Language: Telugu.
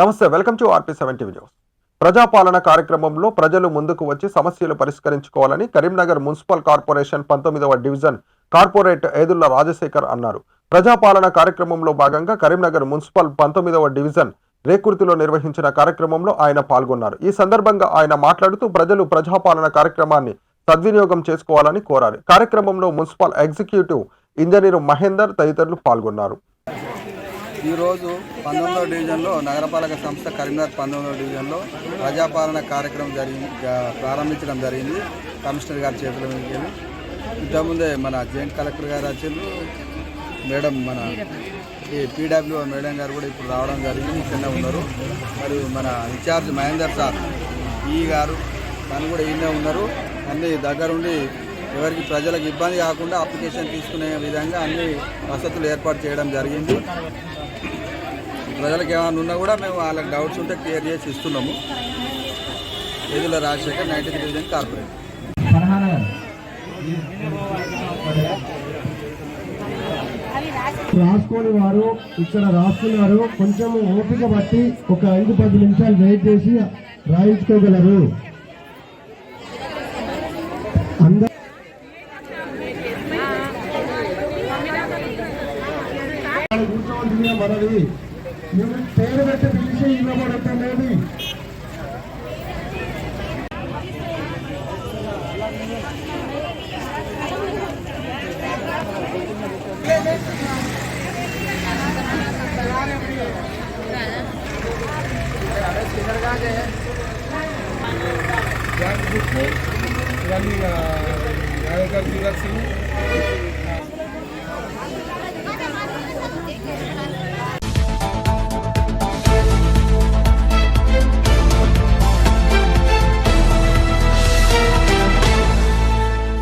నమస్తే welcome to RP seventy news. ప్రజాపాలన కార్యక్రమంలో ప్రజలు ముందుకు వచ్చి సమస్యలు పరిష్కరించుకోవాలని కరీంనగర్ మున్సిపల్ కార్పొరేషన్ పంతొమ్మిదవ డివిజన్ కార్పొరేట్ ఏదుళ్ళ రాజశేఖర్ అన్నారు. ప్రజాపాలన కార్యక్రమంలో భాగంగా కరీంనగర్ మున్సిపల్ పంతొమ్మిదవ డివిజన్ రేకుర్తిలో నిర్వహించిన కార్యక్రమంలో ఆయన పాల్గొన్నారు. ఈ సందర్భంగా ఆయన మాట్లాడుతూ ప్రజలు ప్రజాపాలన కార్యక్రమాన్ని సద్వినియోగం చేసుకోవాలని కోరారు. కార్యక్రమంలో మున్సిపల్ ఎగ్జిక్యూటివ్ ఇంజనీర్ మహేందర్ తదితరులు పాల్గొన్నారు. ఈరోజు పంతొమ్మిదవ డివిజన్లో నగరపాలక సంస్థ కరీంనగర్ పంతొమ్మిదవ డివిజన్లో ప్రజాపాలన కార్యక్రమం జరిగింది ప్రారంభించడం జరిగింది. కమిషనర్ గారి చేతుల మీదకి ఇంతకుముందే మన జాయింట్ కలెక్టర్ గారు వచ్చారు. మేడం మన ఈ పీడబ్ల్యూ మేడం గారు కూడా ఇప్పుడు రావడం జరిగింది. చిన్న ఉన్నారు. మరియు మన ఇన్ఛార్జ్ మహేందర్ సార్ ఈ గారు తను కూడా ఈయన ఉన్నారు. అన్ని దగ్గరుండి ఎవరికి ప్రజలకు ఇబ్బంది కాకుండా అప్లికేషన్ తీసుకునే విధంగా అన్ని వసతులు ఏర్పాటు చేయడం జరిగింది. ప్రజలకు ఏమైనా ఉన్నా కూడా మేము వాళ్ళకి డౌట్స్ ఉంటే క్లియర్ చేసి ఇస్తున్నాము. Edula Rajasekhar nineteenth division corporate. రాసుకొని వారు ఇక్కడ రాసుకున్నారు కొంచెం ఓపిక బట్టి ఒక ఐదు పది నిమిషాలు వెయిట్ చేసి రాయించుకోగలరు. అందరూ కూర్చోవలసిందిగా మనవి మేము పేరు పెట్టి పిలిచి ఇవ్వబడటం లేదు ఇవన్నీ నాయకర్ సింగ్